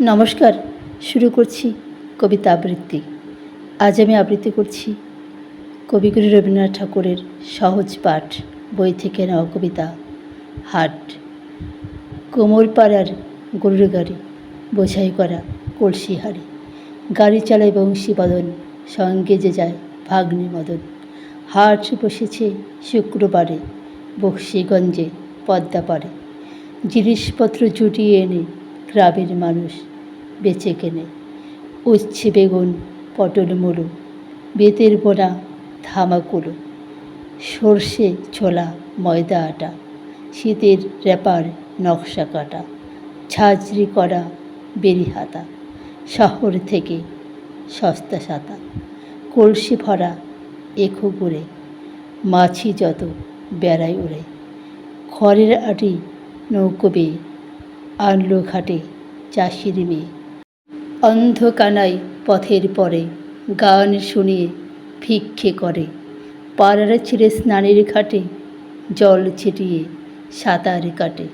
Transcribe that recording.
নমস্কার, শুরু করছি কবিতা আবৃত্তি। আজ আমি আবৃত্তি করছি কবিগুরু রবীন্দ্রনাথ ঠাকুরের সহজ পাঠ, বই থেকে নেওয়া কবিতা, হাট। কোমরপাড়ার গরুর গাড়ি, বোঝাই করা কলসি হাড়ি গাড়ি চালায় বংশী বদন, সঙ্গে যে যায় ভাগ্নে মদন। হাট বসেছে শুক্রবারে, বক্সিগঞ্জে পদ্মা পাড়ে। জিনিসপত্র জুটিয়ে এনে গ্রামের মানুষ বেচে কেনে। উচ্ছে বেগুন, পটল মুলো বেতের বোনা ধামাকুলো, সর্ষে ছোলা, ময়দা আটা, শীতের র্যাপার নকশা কাটা, ঝাঁঝরি করা বেরি হাতা, শহর থেকে সস্তা সাতা, কলসি ভরা এখো করে মাছি যত বেড়ায় ওড়ে খড়ের আটি নৌকো বেয়ে আনলো ঘাটে চাষির মেয়ে। অন্ধকানায় পথের পরে গান শুনিয়ে ভিক্ষে করে। পাড়ার ছেড়ে স্নানের ঘাটে জল ছিটিয়ে সাঁতার কাটে।